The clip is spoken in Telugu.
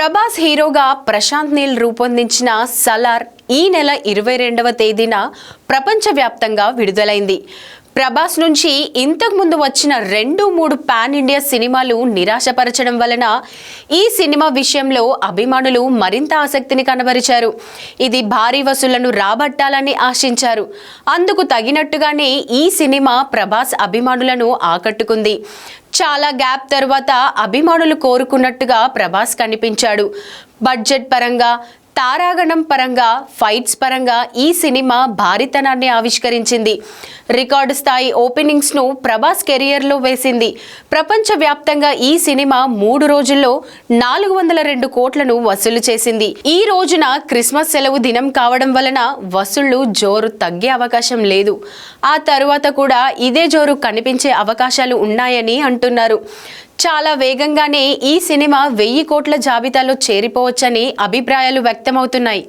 ప్రభాస్ హీరోగా ప్రశాంత్ నీల్ రూపొందించిన సలార్ ఈ నెల ఇరవై రెండవ తేదీన ప్రపంచవ్యాప్తంగా విడుదలైంది. ప్రభాస్ నుంచి ఇంతకు ముందు వచ్చిన రెండు మూడు పాన్ ఇండియా సినిమాలు నిరాశపరచడం వలన ఈ సినిమా విషయంలో అభిమానులు మరింత ఆసక్తిని కనబరిచారు. ఇది భారీ వసూళ్ళను రాబట్టాలని ఆశించారు. అందుకు తగినట్టుగానే ఈ సినిమా ప్రభాస్ అభిమానులను ఆకట్టుకుంది. చాలా గ్యాప్ తర్వాత అభిమానులు కోరుకున్నట్టుగా ప్రభాస్ కనిపించాడు. బడ్జెట్ పరంగా తారాగణం పరంగా ఫైట్స్ పరంగా ఈ సినిమా భారీతనాన్ని ఆవిష్కరించింది. రికార్డు స్థాయి ఓపెనింగ్స్ను ప్రభాస్ కెరియర్లో వేసింది. ప్రపంచవ్యాప్తంగా ఈ సినిమా మూడు రోజుల్లో నాలుగు వందల రెండు కోట్లను వసూలు చేసింది. ఈ రోజున క్రిస్మస్ సెలవు దినం కావడం వలన వసూళ్ళు జోరు తగ్గే అవకాశం లేదు. ఆ తరువాత కూడా ఇదే జోరు కనిపించే అవకాశాలు ఉన్నాయని అంటున్నారు. చాలా వేగంగానే ఈ సినిమా వెయ్యి కోట్ల జాబితాలో చేరిపోవచ్చని అభిప్రాయాలు వ్యక్తమవుతున్నాయి.